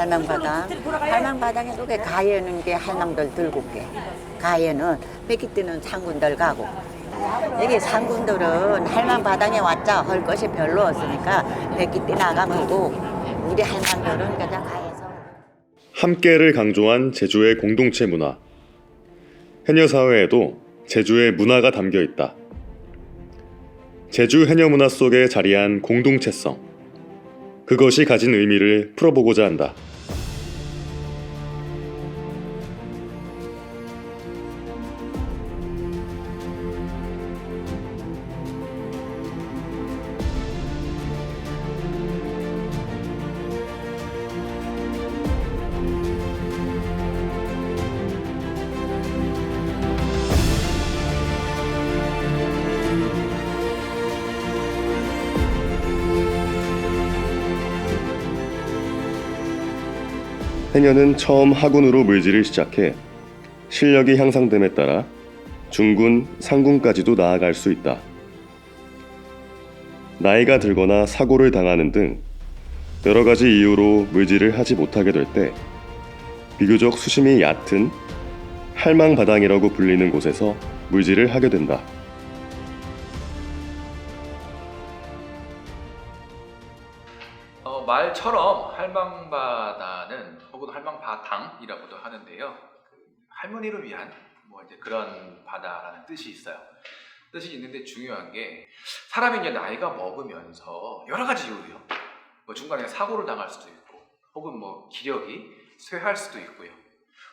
할망바당. 할망바당에 누게 가해는 게 할망들 들고 게. 가해는 뺏기 때는 상군들 가고. 여기 상군들은 할망바당에 왔자 할 것이 별로 없으니까 뺏기 때 나가고 우리 할망들은 그냥 가해서. 함께를 강조한 제주의 공동체 문화. 해녀 사회에도 제주의 문화가 담겨 있다. 제주 해녀 문화 속에 자리한 공동체성. 그것이 가진 의미를 풀어보고자 한다. 해녀는 처음 하군으로 물질을 시작해 실력이 향상됨에 따라 중군, 상군까지도 나아갈 수 있다. 나이가 들거나 사고를 당하는 등 여러 가지 이유로 물질을 하지 못하게 될 때 비교적 수심이 얕은 할망바당이라고 불리는 곳에서 물질을 하게 된다. 어, 말처럼 할망바다 는 혹은 할망바당이라고도 하는데요. 그 할머니를 위한 뭐 이제 그런 바다라는 뜻이 있어요. 뜻이 있는데 중요한 게 사람이 이제 나이가 먹으면서 여러 가지 이유로요. 뭐 중간에 사고를 당할 수도 있고, 혹은 뭐 기력이 쇠할 수도 있고요.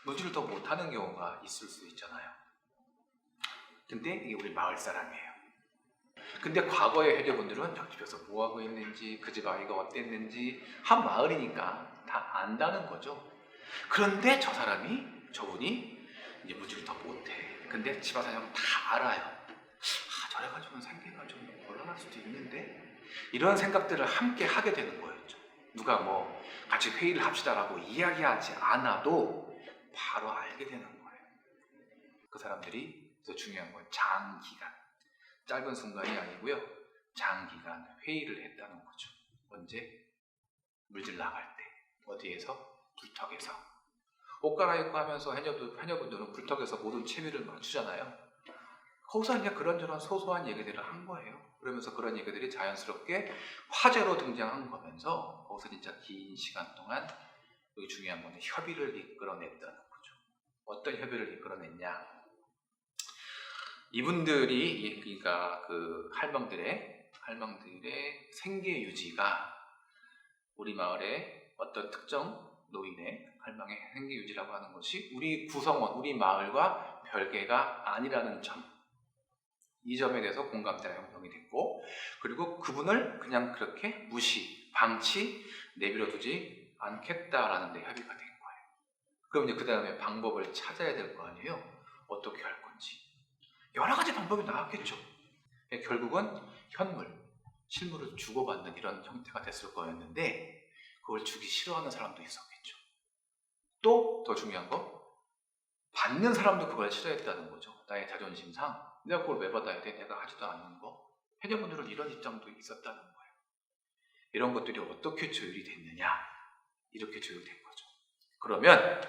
물질을 더 못하는 경우가 있을 수 있잖아요. 근데 이게 우리 마을 사람이에요. 근데 과거의 해녀분들은 옆집에서 뭐 하고 있는지 그 집 아이가 어땠는지 한 마을이니까 다 안다는 거죠. 그런데 저 사람이 저분이 이제 물질을 더 못해. 근데 집안 사람은 다 알아요. 아 저래 가지고는 생계가 좀 곤란할 수도 있는데 이런 생각들을 함께 하게 되는 거였죠. 누가 뭐 같이 회의를 합시다라고 이야기하지 않아도 바로 알게 되는 거예요. 그 사람들이 그래서 중요한 건 장기간. 짧은 순간이 아니고요. 장기간 회의를 했다는 거죠. 언제? 물질 나갈 때. 어디에서? 불턱에서. 옷 갈아입고 하면서 해녀분들은 불턱에서 모든 체미를 맞추잖아요. 거기서 이제 그런저런 소소한 얘기들을 한 거예요. 그러면서 그런 얘기들이 자연스럽게 화제로 등장한 거면서 거기서 진짜 긴 시간 동안 여기 중요한 건 협의를 이끌어냈다는 거죠. 어떤 협의를 이끌어냈냐? 이분들이 이- 그러니까 그 할망들의 할망들의 생계 유지가 우리 마을의 어떤 특정 노인의 할망의 생계 유지라고 하는 것이 우리 구성원, 우리 마을과 별개가 아니라는 점. 이 점에 대해서 공감대가 형성이 됐고, 그리고 그분을 그냥 그렇게 무시, 방치, 내버려 두지 않겠다라는 데 협의가 된 거예요. 그럼 이제 그 다음에 방법을 찾아야 될 거 아니에요? 어떻게 할 건지. 여러 가지 방법이 나왔겠죠. 예, 결국은 현물, 실물을 주고받는 이런 형태가 됐을 거였는데 그걸 주기 싫어하는 사람도 있었겠죠. 또 더 중요한 거 받는 사람도 그걸 싫어했다는 거죠. 나의 자존심상 내가 그걸 왜 받아야 돼? 내가 하지도 않는 거. 해녀분들은 이런 입장도 있었다는 거예요. 이런 것들이 어떻게 조율이 됐느냐? 이렇게 조율된 거죠. 그러면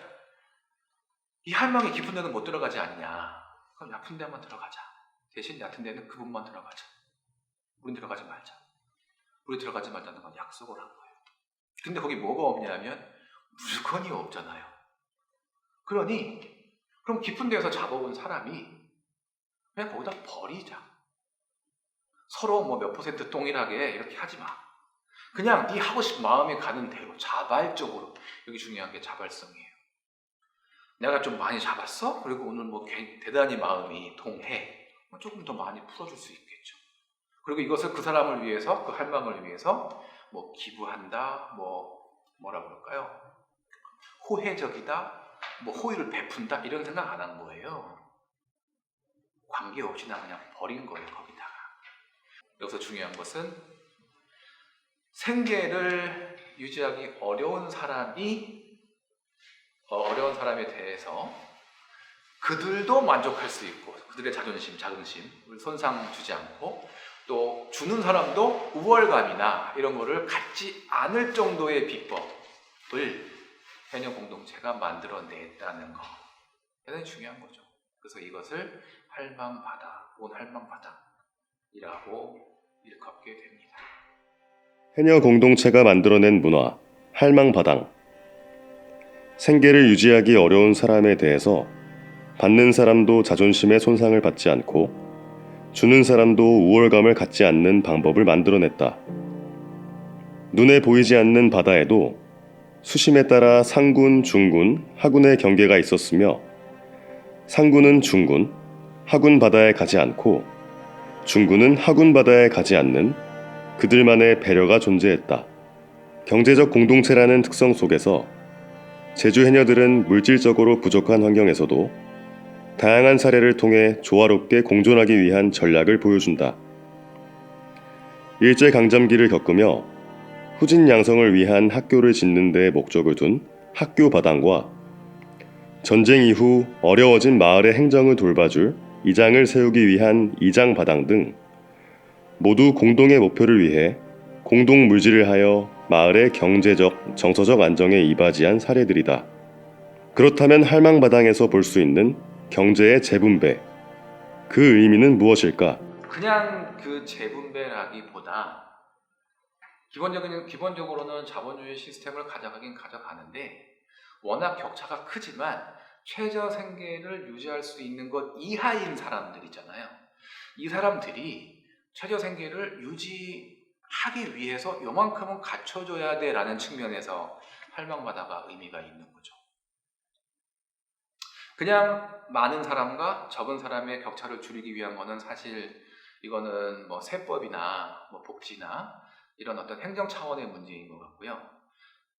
이 할망이 깊은 데는 못 들어가지 않냐? 그럼 얕은 데만 들어가자. 대신 얕은 데는 그분만 들어가자. 우린 들어가지 말자. 우리 들어가지 말자는 건 약속을 한 거예요. 근데 거기 뭐가 없냐면 물건이 없잖아요. 그러니 그럼 깊은 데에서 잡아온 사람이 그냥 거기다 버리자. 서로 뭐 몇 퍼센트 동일하게 이렇게 하지 마. 그냥 네 하고 싶은 마음이 가는 대로 자발적으로 여기 중요한 게 자발성이에요. 내가 좀 많이 잡았어? 그리고 오늘 뭐 괜- 대단히 마음이 동해. 뭐 조금 더 많이 풀어줄 수 있겠죠. 그리고 이것을 그 사람을 위해서, 그 할망을 위해서 뭐 기부한다, 뭐 뭐라 그럴까요? 호혜적이다, 뭐 호의를 베푼다 이런 생각 안 한 거예요. 관계 없이 나 그냥 버린 거예요 거기다가. 여기서 중요한 것은 생계를 유지하기 어려운 사람이 어, 어려운 사람에 대해서 그들도 만족할 수 있고 그들의 자존심, 자긍심을 손상 주지 않고 또 주는 사람도 우월감이나 이런 거를 갖지 않을 정도의 비법을 해녀 공동체가 만들어냈다는 거 대단히 중요한 거죠. 그래서 이것을 할망바다, 온 할망바다이라고 일컫게 됩니다. 해녀 공동체가 만들어낸 문화, 할망바당. 생계를 유지하기 어려운 사람에 대해서 받는 사람도 자존심의 손상을 받지 않고 주는 사람도 우월감을 갖지 않는 방법을 만들어냈다. 눈에 보이지 않는 바다에도 수심에 따라 상군, 중군, 하군의 경계가 있었으며 상군은 중군, 하군 바다에 가지 않고 중군은 하군 바다에 가지 않는 그들만의 배려가 존재했다. 경제적 공동체라는 특성 속에서 제주 해녀들은 물질적으로 부족한 환경에서도 다양한 사례를 통해 조화롭게 공존하기 위한 전략을 보여준다. 일제 강점기를 겪으며 후진 양성을 위한 학교를 짓는 데 목적을 둔 학교 바당과 전쟁 이후 어려워진 마을의 행정을 돌봐줄 이장을 세우기 위한 이장 바당 등 모두 공동의 목표를 위해 공동 물질을 하여 마을의 경제적, 정서적 안정에 이바지한 사례들이다. 그렇다면 할망바당에서 볼 수 있는 경제의 재분배. 그 의미는 무엇일까? 그냥 그 재분배라기보다 기본적인 기본적으로는 자본주의 시스템을 가져가긴 가져가는데 워낙 격차가 크지만 최저 생계를 유지할 수 있는 것 이하인 사람들이잖아요. 이 사람들이 최저 생계를 유지하기 위해서 요만큼은 갖춰줘야 돼 라는 측면에서 할망바다가 의미가 있는 거죠. 그냥 많은 사람과 적은 사람의 격차를 줄이기 위한 거는 사실 이거는 뭐 세법이나 뭐 복지나 이런 어떤 행정 차원의 문제인 것 같고요.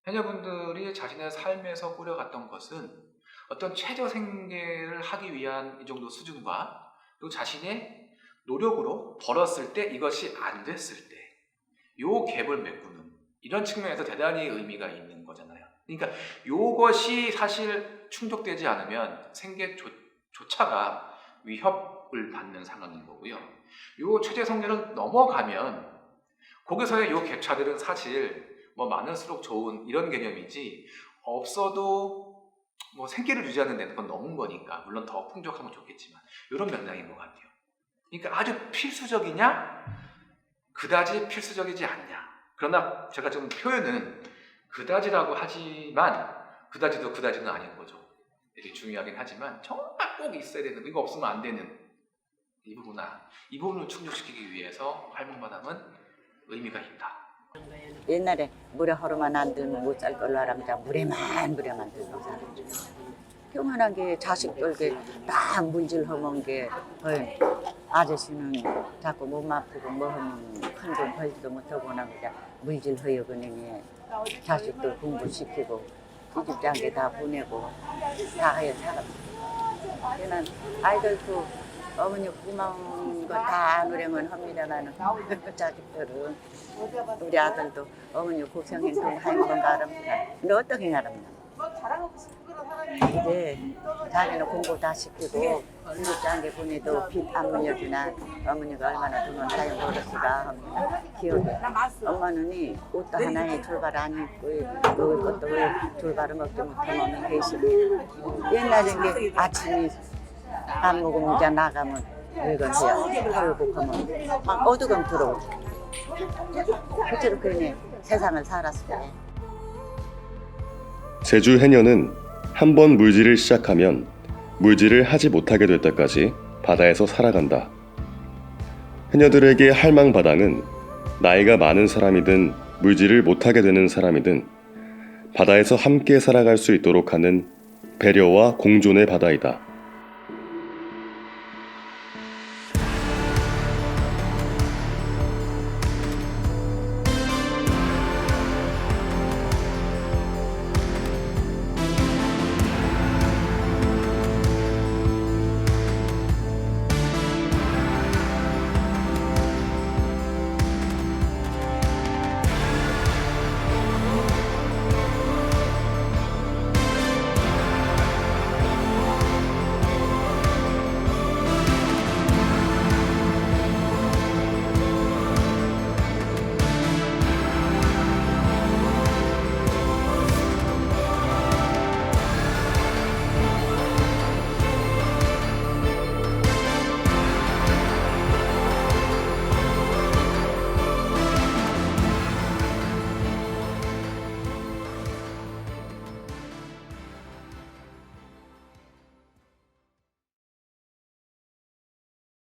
해녀분들이 자신의 삶에서 꾸려갔던 것은 어떤 최저 생계를 하기 위한 이 정도 수준과 또 자신의 노력으로 벌었을 때 이것이 안 됐을 때 요 갭을 메꾸는 이런 측면에서 대단히 의미가 있는 거잖아요. 그러니까 요것이 사실 충족되지 않으면 생계조차가 위협을 받는 상황인 거고요. 요 최저 성계를 넘어가면 거기서의 요 격차들은 사실 뭐 많을수록 좋은 이런 개념이지 없어도 뭐 생계를 유지하는 데는 그건 넘은 거니까 물론 더 풍족하면 좋겠지만 이런 맥락인 것 같아요. 그러니까 아주 필수적이냐 그다지 필수적이지 않냐. 그러나 제가 지금 표현은 그다지라고 하지만 그다지도 그다지는 아닌 거죠. 되게 중요하긴 하지만 정말 꼭 있어야 되는 이거 없으면 안 되는 이 부분아 이 부분을 충족시키기 위해서 할망마당은 의미가 있다. 옛날에 물에 허름만 안 들면 못 살 걸로 알아보자 물에만 물에만 들고 살았죠. 평안하게 자식들게 딱 물질 허먼 게 어이, 아저씨는 자꾸 몸 아프고 뭐 하면 큰돈 벌지도 못하고 나 그냥 물질 허여그네니 자식들 공부시키고 시집장게 다 보내고 다 하여 살았어. 걔는 아이들도 어머니 고마운 거다 노래만 합니다만 자식들은 우리 아들도 어머니 고생해서 하는 건가 하랍니다. 근데 어떻게 하랍니까? 이제 자기는 공부 다 시키고 시집장게 보내도 빚안 물려주나 어머니가 얼마나 돈을 사용 벌었을까 합니다. 기억에 엄마는 이 옷도 하나에 돌발 안 입고 먹을 것도 왜 돌발을 먹지 못하면 회식이 옛날에 아침에 안 먹으면 이제 나가면 늙어서요 헐곡하면 막 어두금 들어오고 그대로 그냥 세상을 살았어요. 제주 해녀는 한 번 물질을 시작하면 물질을 하지 못하게 될 때까지 바다에서 살아간다. 해녀들에게 할망바당은 나이가 많은 사람이든 물질을 못하게 되는 사람이든 바다에서 함께 살아갈 수 있도록 하는 배려와 공존의 바다이다.